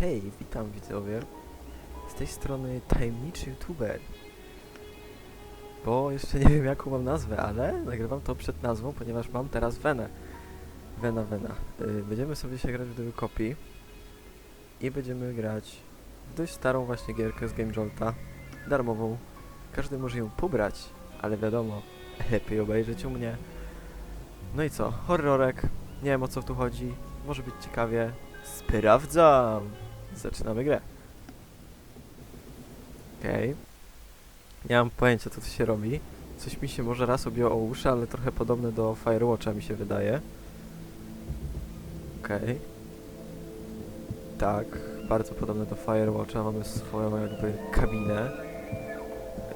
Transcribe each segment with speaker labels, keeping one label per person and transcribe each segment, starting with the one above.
Speaker 1: Hej, witam widzowie. Z tej strony tajemniczy youtuber. Bo jeszcze nie wiem jaką mam nazwę, ale nagrywam to przed nazwą, ponieważ mam teraz Wenę. Wena, Wena. Y, Będziemy sobie się grać w Devil Copy. I będziemy grać w dość starą właśnie gierkę z Game Jolta. Darmową. Każdy może ją pobrać, ale wiadomo, lepiej obejrzeć u mnie. No i co? Horrorek. Nie wiem o co tu chodzi. Może być ciekawie. Sprawdzam! Zaczynamy grę. Okej. Nie mam pojęcia co tu się robi. Coś mi się może raz obiło o uszy, ale trochę podobne do Firewatcha mi się wydaje. Okej. Tak, bardzo podobne do Firewatcha. Mamy swoją jakby kabinę.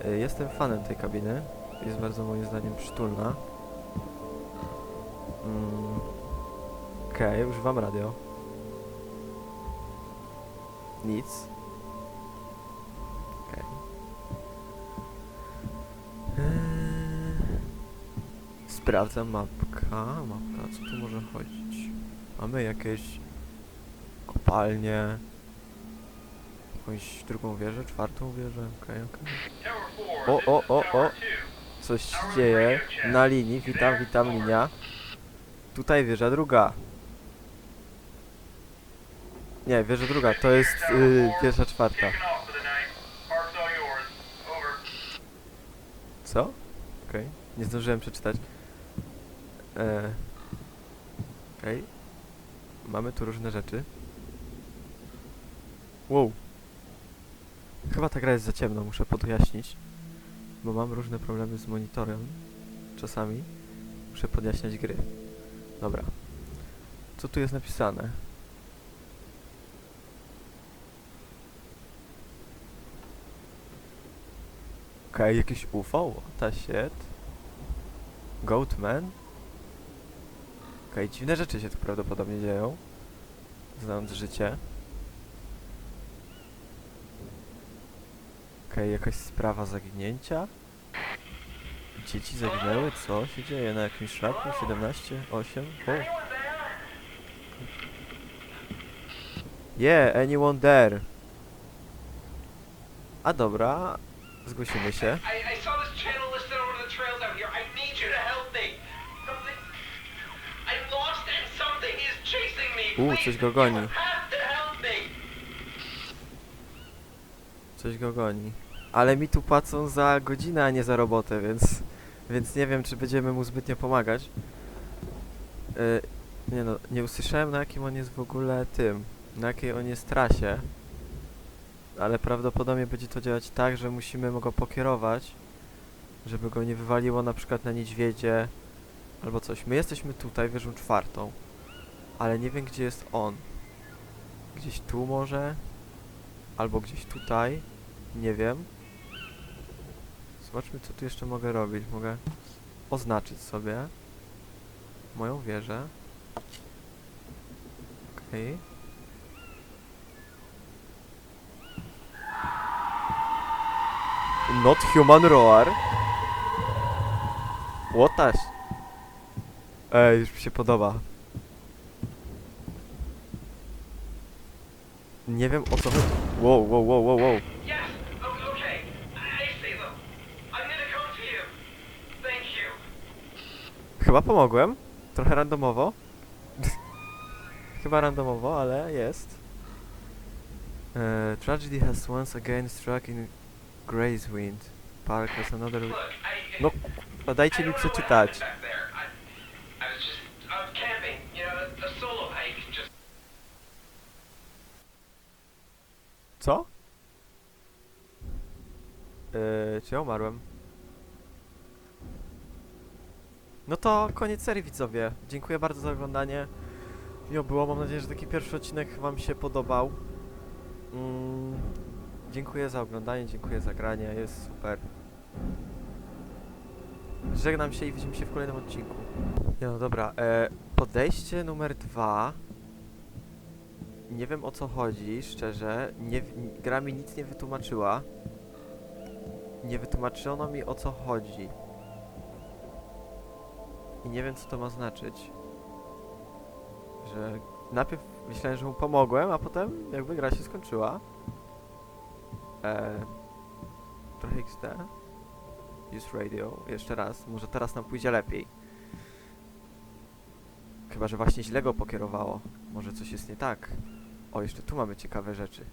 Speaker 1: Y, Jestem fanem tej kabiny. Jest bardzo moim zdaniem przytulna. Mm. Okej, używam radio. Nic. Okej. Eee, Sprawdzam mapka. Mapka, co tu może chodzić? Mamy jakieś kopalnie. Jakąś drugą wieżę, czwartą wieżę. Okej, okej. O, o, o, o! Coś się dzieje na linii. Witam, witam, linia. Tutaj wieża druga. Nie, wieża druga, to jest yy, czwarta. Co? Okej, nie zdążyłem przeczytać. E, Okej. Mamy tu różne rzeczy. Wow. Chyba ta gra jest za ciemno, muszę podjaśnić. Bo mam różne problemy z monitorem. Czasami. Muszę podjaśniać gry. Dobra. Co tu jest napisane? Okej, jakieś UFO? Ta shit. Goatman? Okej, dziwne rzeczy się tu prawdopodobnie dzieją. Znając życie. Okej, jakaś sprawa zaginięcia? Dzieci zaginęły? Co się dzieje na jakimś szlaku? 17? 8? O! Yeah, anyone there? A dobra, zgłosimy się. U, coś go goni. Coś go goni. Ale mi tu płacą za godzinę, a nie za robotę, więc... Więc nie wiem, czy będziemy mu zbytnio pomagać. Yy, nie no, nie usłyszałem na jakim on jest w ogóle tym, na jakiej on jest trasie. Ale prawdopodobnie będzie to działać tak, że musimy go pokierować, żeby go nie wywaliło na przykład na niedźwiedzie albo coś. My jesteśmy tutaj, wieżą czwartą, ale nie wiem gdzie jest on. Gdzieś tu może? Albo gdzieś tutaj? Nie wiem. Zobaczmy, co tu jeszcze mogę robić. Mogę oznaczyć sobie moją wieżę. Okej. Not human roar. Łotaś. Ej, już mi się podoba. Nie wiem o co chodzi. Wow, wow, wow, wow, wow. Chyba pomogłem. Trochę randomowo. Chyba randomowo, ale jest. E, tragedy has once again struck in Gracewind. Park has another... No, k***a, dajcie mi przeczytać.
Speaker 2: was.
Speaker 1: Co? E, czy ja umarłem? No to koniec serii widzowie. Dziękuję bardzo za oglądanie. Miło było, mam nadzieję, że taki pierwszy odcinek wam się podobał. Mm, dziękuję za oglądanie, dziękuję za granie, jest super. Żegnam się i widzimy się w kolejnym odcinku. Nie no dobra, e, podejście numer dwa. Nie wiem o co chodzi, szczerze. Nie, gra mi nic nie wytłumaczyła. Nie wytłumaczono mi o co chodzi. I nie wiem co to ma znaczyć. Że najpierw Myślałem, że mu pomogłem, a potem jakby gra się skończyła. E, trochę XD. Use radio. Jeszcze raz. Może teraz nam pójdzie lepiej. Chyba, że właśnie źle go pokierowało. Może coś jest nie tak. O, jeszcze tu mamy ciekawe rzeczy.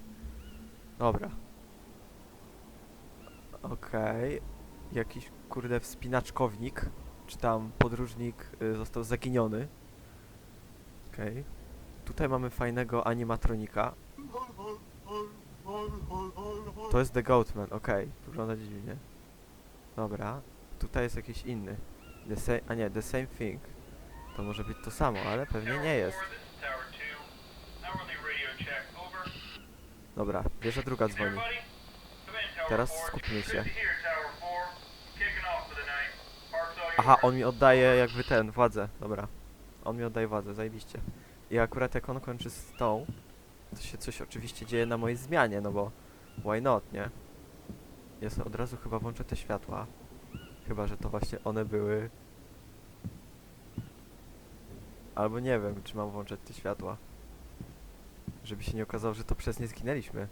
Speaker 1: Dobra. Okej. Jakiś kurde wspinaczkownik. Czy tam podróżnik y, został zaginiony. Okej. Tutaj mamy fajnego animatronika. To jest The Goatman, okej. Wygląda dziwnie. Dobra. Tutaj jest jakiś inny. The same, a nie, The Same Thing. To może być to samo, ale pewnie nie jest.
Speaker 2: Tower 4, this is Tower 2. Hourly radio check, over.
Speaker 1: Dobra, wieża druga dzwoni. Teraz
Speaker 2: 4.
Speaker 1: skupmy się.
Speaker 2: Good to hear, Tower 4. Kicking off for the night. Park's all
Speaker 1: Aha, on mi oddaje jakby ten, władzę. Dobra. On mi oddaje władzę, zajebiście. I akurat jak on kończy z tą, to się coś oczywiście dzieje na mojej zmianie, no bo why not, nie? Ja sobie od razu chyba włączę te światła. Chyba, że to właśnie one były. Albo nie wiem, czy mam włączać te światła. Żeby się nie okazało, że to przez nie zginęliśmy.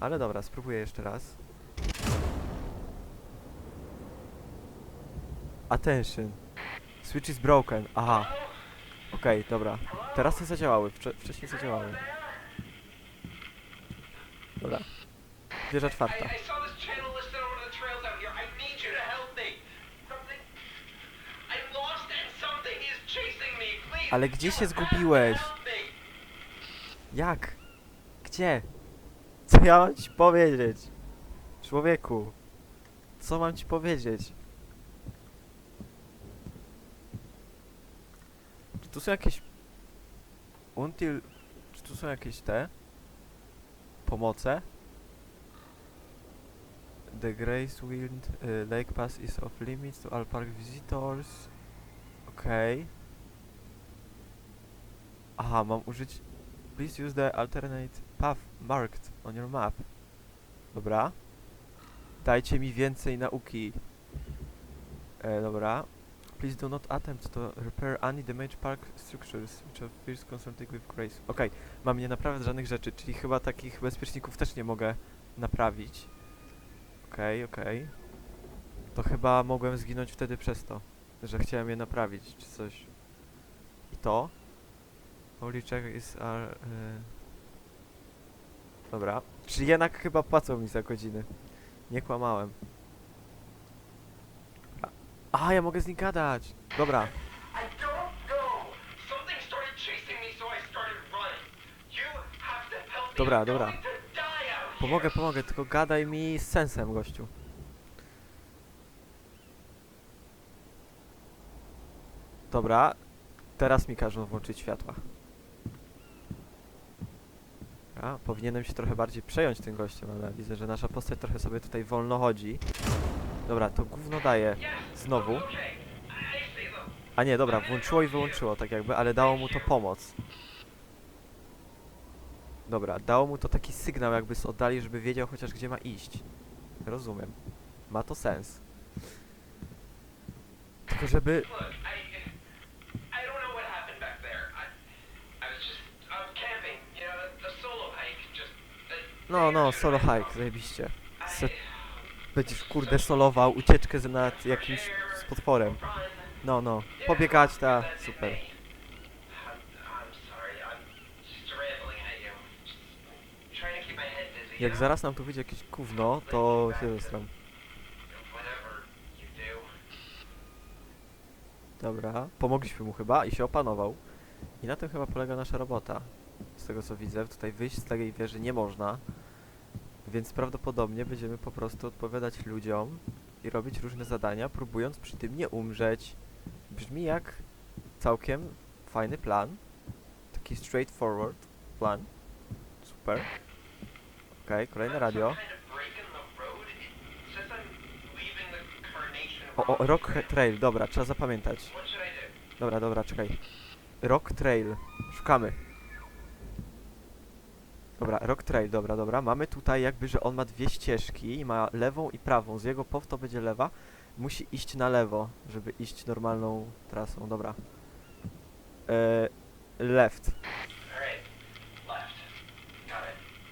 Speaker 1: Ale dobra, spróbuję jeszcze raz. Attention. Switch is broken. Aha. Okej, dobra. Teraz nie zadziałały. Wcze wcześniej zadziałały.
Speaker 2: Me. Please.
Speaker 1: Ale gdzie się zgubiłeś? Jak? Gdzie? Co ja mam ci powiedzieć? Człowieku. Co mam ci powiedzieć? Czy tu są jakieś... Until... Czy tu są jakieś te? Pomoce? The Grace Wind y, Lake Pass is off limits to all park visitors. Okej. Aha, mam użyć... Please use the alternate path marked on your map. Dobra. Dajcie mi więcej nauki. E, dobra. Please do not attempt to repair any damaged park structures which are first consulted with Grace. Okej, mam nie naprawiać żadnych rzeczy, czyli chyba takich bezpieczników też nie mogę naprawić. Okej, okej. To chyba mogłem zginąć wtedy przez to, że chciałem je naprawić, czy coś. I to? Holy check is our... y, Dobra. Czyli jednak chyba płacą mi za godziny. Nie kłamałem. A, ja mogę z nim gadać. Dobra.
Speaker 2: I don't know. Something started chasing me, so I started running. You have to help me.
Speaker 1: Dobra,
Speaker 2: I'm
Speaker 1: dobra.
Speaker 2: going to
Speaker 1: Pomogę, pomogę, tylko gadaj mi z sensem, gościu. Dobra. Teraz mi każą włączyć światła. A, powinienem się trochę bardziej przejąć tym gościem, ale widzę, że nasza postać trochę sobie tutaj wolno chodzi. Dobra, to gówno daje. Znowu. A nie, dobra, włączyło i wyłączyło tak jakby, ale dało mu to pomoc. Dobra, dało mu to taki sygnał jakby z oddali, żeby wiedział chociaż gdzie ma iść. Rozumiem. Ma to sens. Tylko żeby... No, no, solo hike, zajebiście. Se- Będziesz kurde solował ucieczkę z nad jakimś z potworem. No, no. Pobiegać ta, super.
Speaker 2: me. I'm, I'm sorry. I'm just rambling at you. Just trying to keep my head busy. you
Speaker 1: Jak zaraz nam tu wyjdzie jakieś gówno, to się
Speaker 2: do.
Speaker 1: Dobra, pomogliśmy mu chyba i się opanował. I na tym chyba polega nasza robota. Z tego co widzę, tutaj wyjść z tej wieży nie można. Więc prawdopodobnie będziemy po prostu odpowiadać ludziom i robić różne zadania, próbując przy tym nie umrzeć. Brzmi jak całkiem fajny plan. Taki straightforward plan. Super. Okej, kolejne radio. O, o, Rock Trail, dobra, trzeba zapamiętać. Dobra, dobra, czekaj. Rock Trail. Szukamy. Dobra, Rock Trail, dobra, dobra. Mamy tutaj jakby, że on ma dwie ścieżki i ma lewą i prawą. Z jego POW to będzie lewa. Musi iść na lewo, żeby iść normalną trasą, dobra. E, left.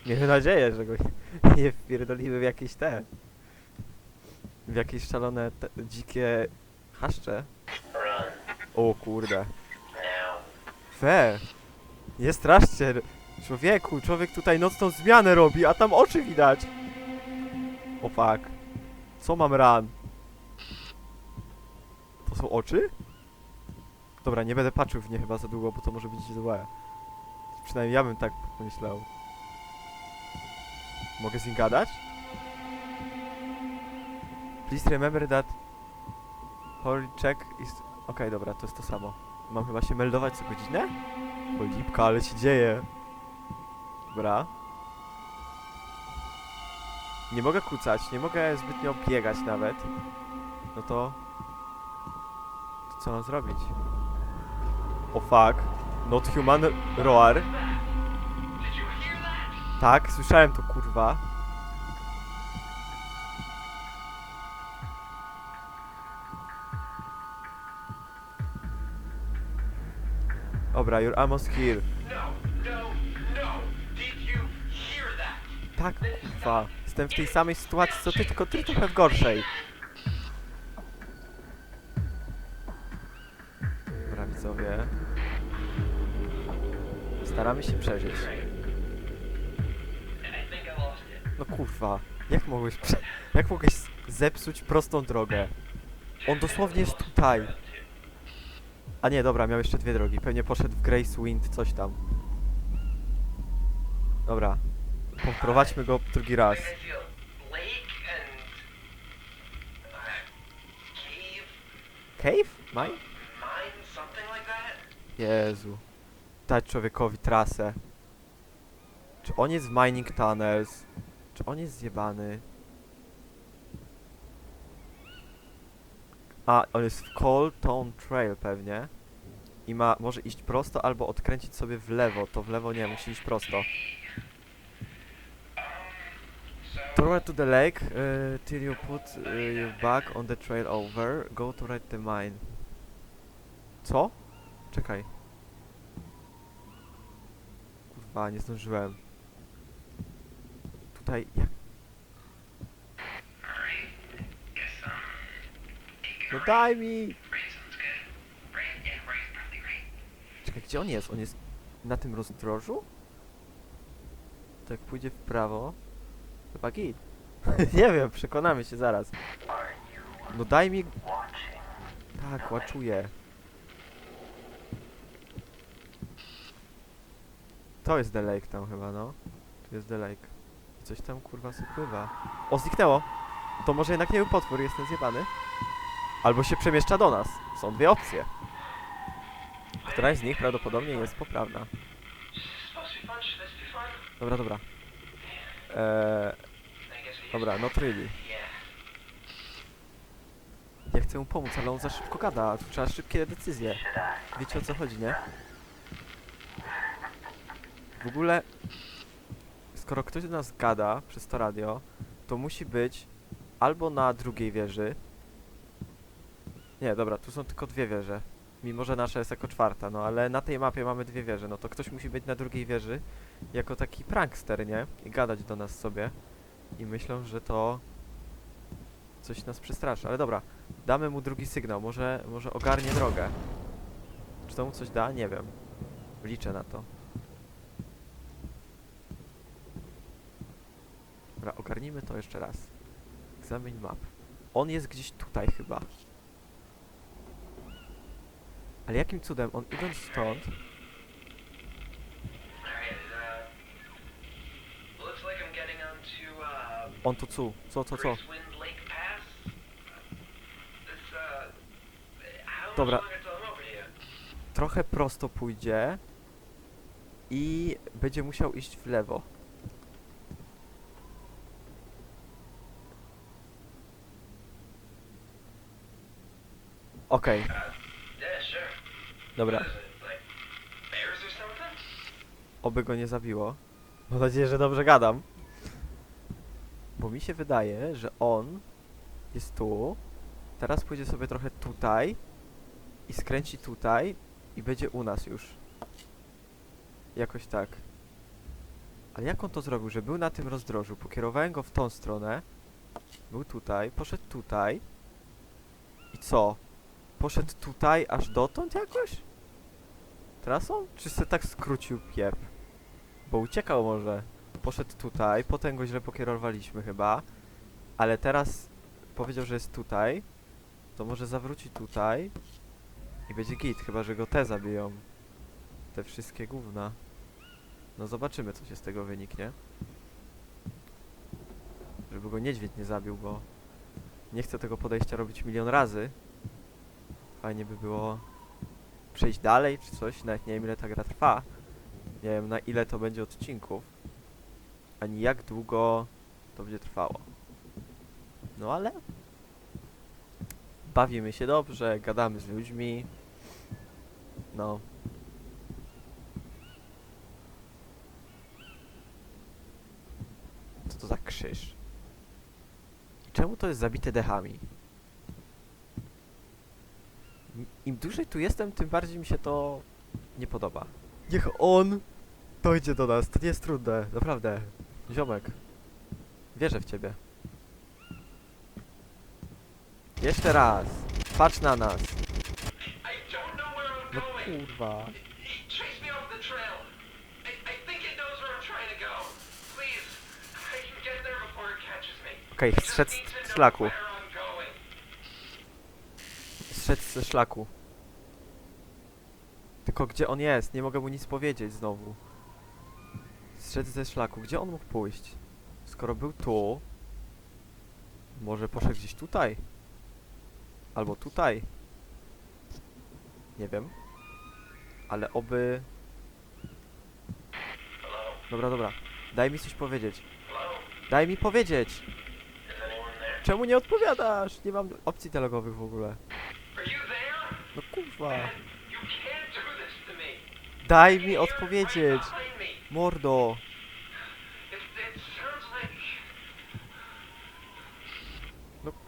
Speaker 1: Miejmy nadzieję, że go nie wpierdolimy w jakieś te... W jakieś szalone, te, dzikie chaszcze.
Speaker 2: Run.
Speaker 1: O kurde. Fe! Nie straszcie! Człowieku, człowiek tutaj nocną zmianę robi, a tam oczy widać! O fuck. Co mam ran? To są oczy? Dobra, nie będę patrzył w nie chyba za długo, bo to może być złe. Przynajmniej ja bym tak pomyślał. Mogę z nim gadać? Please remember that holy check is... Okej, dobra, to jest to samo. Mam chyba się meldować co godzinę? Cholipka, ale się dzieje. Dobra. Nie mogę kucać, nie mogę zbytnio biegać nawet. No to... To co mam zrobić? O fuck. Not human roar. Tak, słyszałem to kurwa. Dobra, you're almost here. Tak, kurwa. Jestem w tej samej sytuacji co ty, tylko ty trochę w gorszej. Dobra, widzowie. Staramy się przeżyć. No kurwa, jak mogłeś. Jak mogłeś zepsuć prostą drogę? On dosłownie jest tutaj. A nie, dobra, miał jeszcze dwie drogi. Pewnie poszedł w Grace Wind, coś tam. Dobra. Poprowadźmy go drugi raz.
Speaker 2: Cave?
Speaker 1: Mine? Jezu. Dać człowiekowi trasę. Czy on jest w Mining Tunnels? Czy on jest zjebany? A, on jest w Cold Town Trail pewnie. I ma, może iść prosto albo odkręcić sobie w lewo. To w lewo nie, musi iść prosto.
Speaker 2: So
Speaker 1: Toward to the lake, uh, till you put uh, your back on the trail over. Go to right the mine. Co? Czekaj. Kurwa, nie zdążyłem. Tutaj, jak... No daj mi! Czekaj, gdzie on jest? On jest na tym rozdrożu? To jak pójdzie w prawo... Chyba git. nie wiem, przekonamy się zaraz. No daj mi... Tak, łaczuję. To jest The Lake tam chyba, no. Tu jest The Lake. Coś tam kurwa spływa. O, zniknęło! To może jednak nie był potwór, jestem zjebany. Albo się przemieszcza do nas. Są dwie opcje. Któraś z nich prawdopodobnie jest poprawna. Dobra, dobra. Eee, dobra, not really. Ja chcę mu pomóc, ale on za szybko gada. Trzeba szybkie decyzje. Wiecie o co chodzi, nie? W ogóle, skoro ktoś do nas gada przez to radio, to musi być albo na drugiej wieży. Nie, dobra, tu są tylko dwie wieże. Mimo, że nasza jest jako czwarta, no ale na tej mapie mamy dwie wieże, no to ktoś musi być na drugiej wieży jako taki prankster, nie? I gadać do nas sobie. I myślą, że to coś nas przestraszy, ale dobra, damy mu drugi sygnał, może, może ogarnie drogę. Czy to mu coś da? Nie wiem. Liczę na to. Dobra, ogarnijmy to jeszcze raz. Examine map. On jest gdzieś tutaj chyba. Ale jakim cudem on idąc stąd... On cu? Co, co, co?
Speaker 2: How
Speaker 1: Dobra. Trochę prosto pójdzie. I będzie musiał iść w lewo. Okej, dobra. Oby go nie zabiło. Mam nadzieję, że dobrze gadam. Bo mi się wydaje, że on jest tu. Teraz pójdzie sobie trochę tutaj. I skręci tutaj. I będzie u nas już. Jakoś tak. Ale jak on to zrobił, że był na tym rozdrożu, pokierowałem go w tą stronę, był tutaj, poszedł tutaj i co? Poszedł tutaj aż dotąd jakoś? Trasą? Czy se tak skrócił piep? Bo uciekał może. Poszedł tutaj, potem go źle pokierowaliśmy chyba, ale teraz powiedział, że jest tutaj, to może zawróci tutaj i będzie git, chyba że go te zabiją. Te wszystkie gówna. No zobaczymy, co się z tego wyniknie. Żeby go niedźwiedź nie zabił, bo nie chcę tego podejścia robić milion razy. Fajnie by było przejść dalej czy coś, nawet nie wiem ile ta gra trwa. Nie wiem na ile to będzie odcinków. Ani jak długo to będzie trwało. No ale bawimy się dobrze, gadamy z ludźmi. No. Co to za krzyż? I czemu to jest zabite dechami? Im- dłużej tu jestem, tym bardziej mi się to nie podoba. Niech on dojdzie do nas, to nie jest trudne, naprawdę. Ziomek, wierzę w ciebie. Jeszcze raz, patrz na nas. No kurwa. Okej, z
Speaker 2: know
Speaker 1: szlaku. Zszedł ze szlaku. Tylko gdzie on jest? Nie mogę mu nic powiedzieć znowu. Zszedł ze szlaku. Gdzie on mógł pójść? Skoro był tu... Może poszedł gdzieś tutaj? Albo tutaj? Nie wiem. Ale oby... Dobra, dobra. Daj mi coś powiedzieć. Daj mi powiedzieć! Czemu nie odpowiadasz? Nie mam opcji dialogowych w ogóle. No kurwa. Daj mi odpowiedzieć! Mordo!
Speaker 2: Like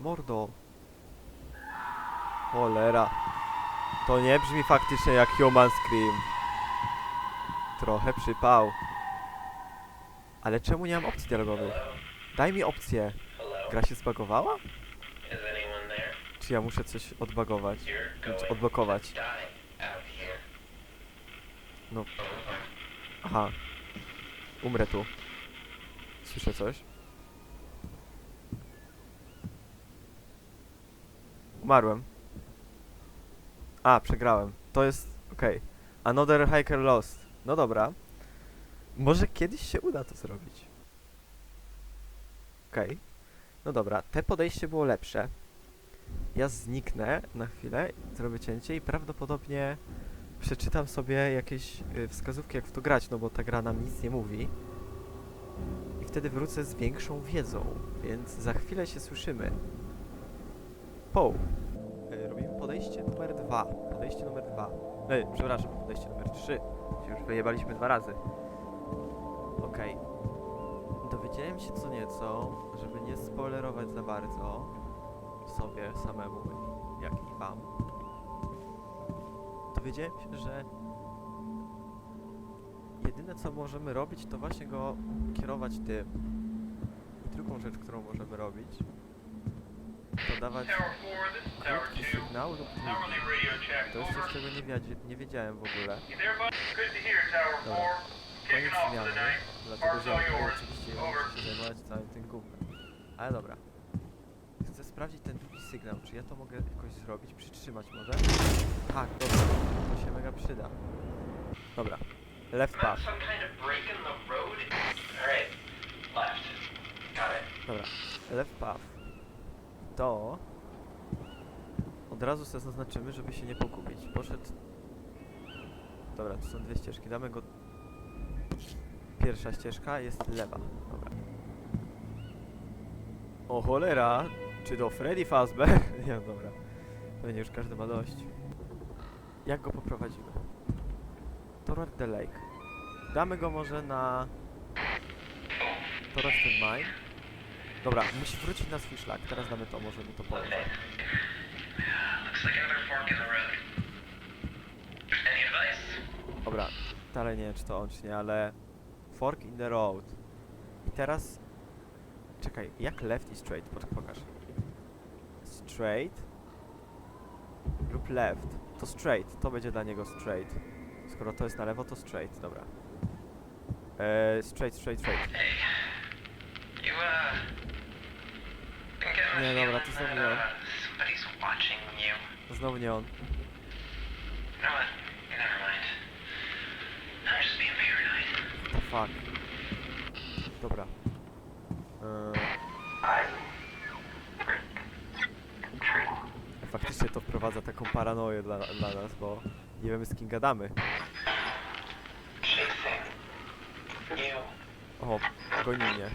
Speaker 1: Mordo. Cholera. To nie brzmi faktycznie jak Human Scream. Trochę przypał. Ale czemu nie mam opcji dialogowych? Daj mi opcję. Gra się zbagowała? Czy ja muszę coś odbagować? Znaczy odblokować? No. Aha. Umrę tu. Słyszę coś? Umarłem. A, przegrałem. To jest... okej. Another hiker lost. No dobra. Może kiedyś się uda to zrobić. Okej. No dobra, te podejście było lepsze. Ja zniknę na chwilę, zrobię cięcie i prawdopodobnie przeczytam sobie jakieś y, wskazówki, jak w to grać, no bo ta gra nam nic nie mówi. I wtedy wrócę z większą wiedzą, więc za chwilę się słyszymy. Po. Y, robimy podejście numer dwa. Podejście numer dwa. Ej, przepraszam, podejście numer trzy. Już wyjebaliśmy dwa razy. Okej. Dowiedziałem się co nieco, żeby nie spoilerować za bardzo sobie samemu, jak i wam dowiedziałem się, że jedyne co możemy robić, to właśnie go kierować tym. I drugą rzecz, którą możemy robić, to dawać
Speaker 2: Tower 4, this is Tower
Speaker 1: krótki
Speaker 2: 2.
Speaker 1: sygnał lub długi. To jest coś, czego nie, nie wiedziałem w ogóle.
Speaker 2: You there, bud? Good to hear, Tower 4.
Speaker 1: Dobra. Koniec zmiany, dlatego że oczywiście muszę się zajmować całym tym gównem. Ale dobra. Sprawdzić ten drugi sygnał, czy ja to mogę jakoś zrobić, przytrzymać może? Tak, dobra, to się mega przyda. Dobra, left path. Dobra, left path. To od razu sobie zaznaczymy, żeby się nie pogubić. Poszedł. Dobra, tu są dwie ścieżki. Damy go. Pierwsza ścieżka jest lewa. Dobra. O cholera! Czy to Freddy Fazbear? Nie, dobra. Pewnie już każdy ma dość. Jak go poprowadzimy? Toward the Lake. Damy go może na... Toward the Mine. Dobra, musi wrócić na swój szlak. Teraz damy to, może mu to
Speaker 2: advice?
Speaker 1: Dobra, dalej nie wiem czy to on czy nie, ale Fork in the road. I teraz... Czekaj, jak left i straight? Pokaż. Straight lub left. To straight, to będzie dla niego straight. Skoro to jest na lewo, to straight, dobra. Eee, straight, straight, straight.
Speaker 2: You, uh, been getting the
Speaker 1: Nie, dobra, to znowu
Speaker 2: somebody's watching you.
Speaker 1: Znowu nie on.
Speaker 2: You know what? Never mind. I'm just being paranoid.
Speaker 1: The fuck. Dobra. Eee, faktycznie to wprowadza taką paranoję dla, dla nas, bo nie wiemy z kim gadamy. O, goni mnie.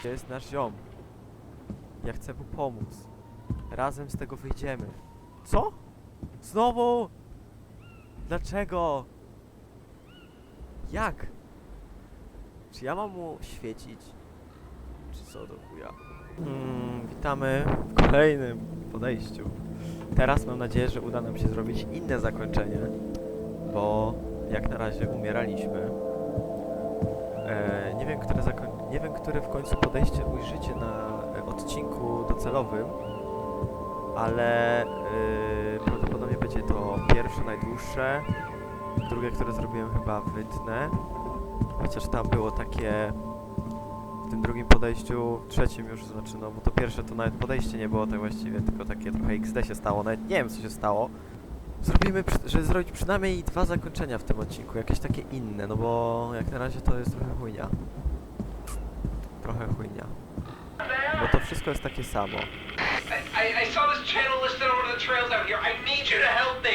Speaker 1: Gdzie jest nasz ziom? Ja chcę mu pomóc. Razem z tego wyjdziemy. Co? Znowu? Dlaczego? Jak? Czy ja mam mu świecić? Czy co do chuja? Mm, witamy w kolejnym podejściu. Teraz mam nadzieję, że uda nam się zrobić inne zakończenie, bo jak na razie umieraliśmy. E, nie, wiem, które nie wiem, które w końcu podejście ujrzycie na e, odcinku docelowym, ale e, prawdopodobnie będzie to pierwsze, najdłuższe, drugie, które zrobiłem chyba wytnę, chociaż tam było takie tym drugim podejściu, trzecim już, znaczy no, bo to pierwsze to nawet podejście nie było tak właściwie, tylko takie trochę XD się stało, nawet nie wiem co się stało. Zrobimy, żeby zrobić przynajmniej dwa zakończenia w tym odcinku, jakieś takie inne, no bo jak na razie to jest trochę chujnia. Trochę chujnia. Bo to wszystko jest takie samo.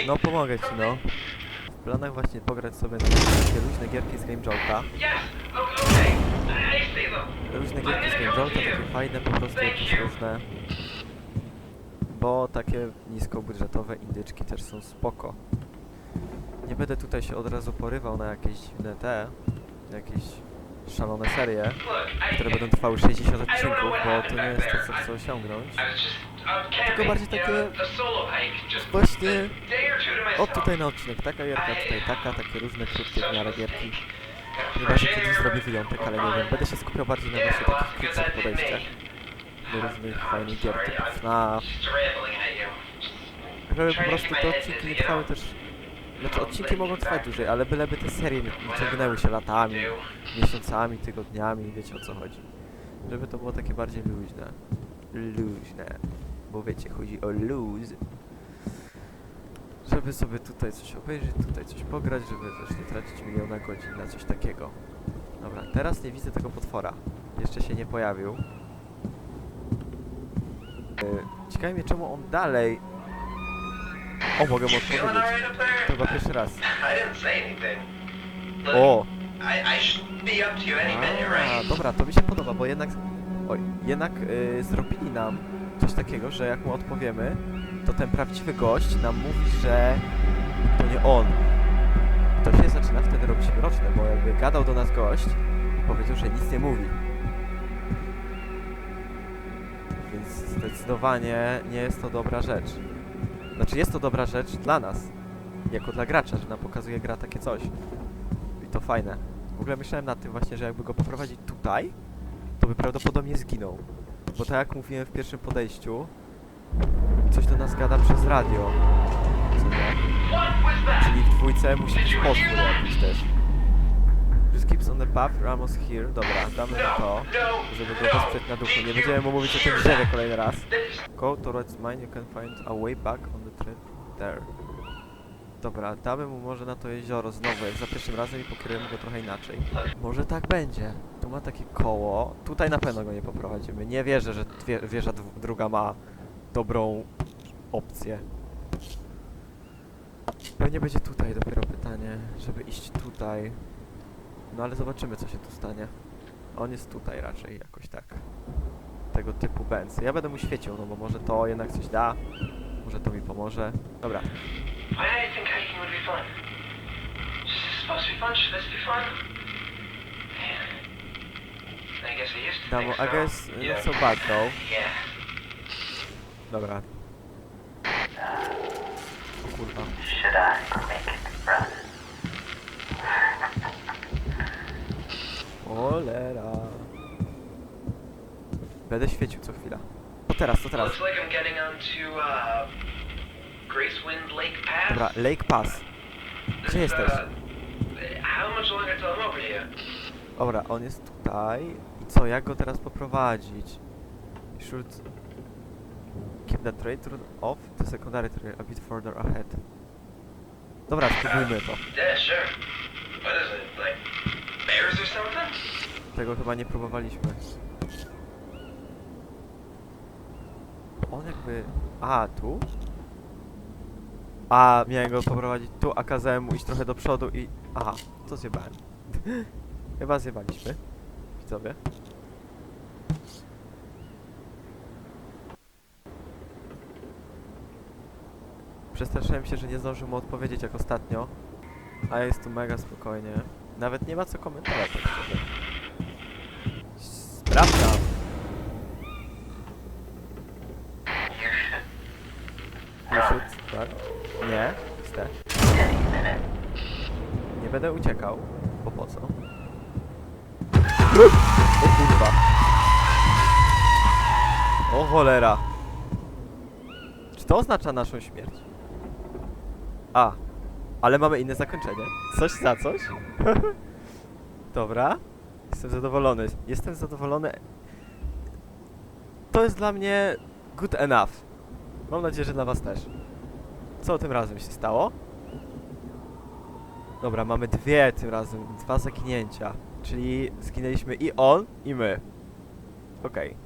Speaker 1: No pomogę ci, no. W planach właśnie pograć sobie na takie luźne gierki z Game Joke'a. Gierki z
Speaker 2: gonna
Speaker 1: Game
Speaker 2: go
Speaker 1: Joke'a,
Speaker 2: with you.
Speaker 1: takie fajne, po prostu jakieś różne. Bo takie niskobudżetowe indyczki też są spoko. Nie będę tutaj się od razu porywał na jakieś dziwne te, jakieś szalone serie, które będą trwały 60
Speaker 2: I don't know
Speaker 1: odcinków, bo to nie jest to, co chcę osiągnąć.
Speaker 2: Camping.
Speaker 1: bardziej takie- Właśnie od tutaj na odcinek taka gierka, tutaj taka, takie różne krótkie w miarę gierki. Chyba, że kiedyś zrobię wyjątek, ale nie wiem. Będę się skupiał bardziej na właśnie takich
Speaker 2: did
Speaker 1: podejściach do różnych fajnych gier typu FNAF. Żeby po prostu te odcinki nie trwały też... Znaczy odcinki mogą trwać dłużej, ale byleby te serie nie, ciągnęły się latami, miesiącami, tygodniami, wiecie o co chodzi. Żeby to było takie bardziej luźne. Luźne. Bo wiecie, chodzi o luz. Żeby sobie tutaj coś obejrzeć, tutaj coś pograć, żeby też nie tracić miliona godzin na coś takiego. Dobra, teraz nie widzę tego potwora. Jeszcze się nie pojawił. E, Ciekawi mnie czemu on dalej... O, mogę mu odpowiedzieć. To chyba pierwszy raz. O! A, dobra, to mi się podoba, bo jednak... Oj, jednak y, zrobili nam coś takiego, że jak mu odpowiemy, to ten prawdziwy gość nam mówi, że to nie on. To się zaczyna wtedy robić mroczne, bo jakby gadał do nas gość i powiedział, że nic nie mówi. Więc zdecydowanie nie jest to dobra rzecz. Znaczy jest to dobra rzecz dla nas, jako dla gracza, że nam pokazuje gra takie coś. I to fajne. W ogóle myślałem nad tym właśnie, że jakby go poprowadzić tutaj, to by prawdopodobnie zginął. Bo tak jak mówiłem w pierwszym podejściu, coś do nas gada przez radio. Czyli w dwójce musi być potwór jakiś też. Just keeps on the path, Ramos here. Dobra, damy na to, żeby go wesprzeć na duchu. Nie będziemy mu mówić o tym drzewie kolejny raz. Go towards mine, you can find a way back on the trail there. Dobra, damy mu może na to jezioro znowu, jak za pierwszym razem i pokierujemy go trochę inaczej. Może tak będzie. Tu ma takie koło. Tutaj na pewno go nie poprowadzimy. Nie wierzę, że wieża druga ma dobrą opcję. Pewnie będzie tutaj dopiero pytanie, żeby iść tutaj. No ale zobaczymy, co się tu stanie. On jest tutaj raczej, jakoś tak. Tego typu Benz. Ja będę mu świecił, no bo może to jednak coś da. Może to mi pomoże. Dobra,
Speaker 2: I think hiking would be fun? Is this supposed to be fun? Should this be fun? Man. I guess I used to
Speaker 1: Damo,
Speaker 2: think
Speaker 1: I
Speaker 2: so.
Speaker 1: guess
Speaker 2: Yeah.
Speaker 1: not so bad though.
Speaker 2: Yeah.
Speaker 1: Dobra. O kurwa.
Speaker 2: Should I make it run?
Speaker 1: Cholera. Będę świecił co chwila. To teraz, to teraz.
Speaker 2: Looks like I'm getting onto uh, Lake Pass.
Speaker 1: Dobra, Lake Pass. Gdzie
Speaker 2: This,
Speaker 1: jesteś?
Speaker 2: uh, how much longer till I'm over here?
Speaker 1: Dobra, on jest tutaj. I co, jak go teraz poprowadzić? Should keep the train turn off the secondary train a bit further ahead. Dobra, spróbujmy to.
Speaker 2: Yeah, sure. What is it? Like bears or something?
Speaker 1: Tego chyba nie próbowaliśmy. On jakby... A, tu? A, miałem go poprowadzić tu, a kazałem mu iść trochę do przodu i... Aha, to zjebałem. chyba zjebaliśmy. Widzowie. Przestraszyłem się, że nie zdążył mu odpowiedzieć jak ostatnio. A jest tu mega spokojnie. Nawet nie ma co komentować tak. Sprawdzam. Tak? Nie, chcę. Nie będę uciekał, bo po co? O kurwa. O cholera. Czy to oznacza naszą śmierć? A, ale mamy inne zakończenie. Coś za coś? Dobra. Jestem zadowolony. Jestem zadowolony. To jest dla mnie good enough. Mam nadzieję, że dla was też. Co tym razem się stało? Dobra, mamy dwie tym razem, dwa zaginięcia. Czyli zginęliśmy i on, i my. Okej.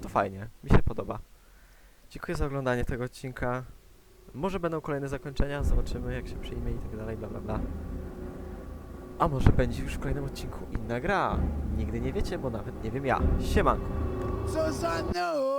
Speaker 1: To fajnie, mi się podoba. Dziękuję za oglądanie tego odcinka. Może będą kolejne zakończenia, zobaczymy jak się przyjmie i tak dalej, bla bla bla. A może będzie już w kolejnym odcinku inna gra? Nigdy nie wiecie, bo nawet nie wiem ja. Siemanko.
Speaker 3: So I know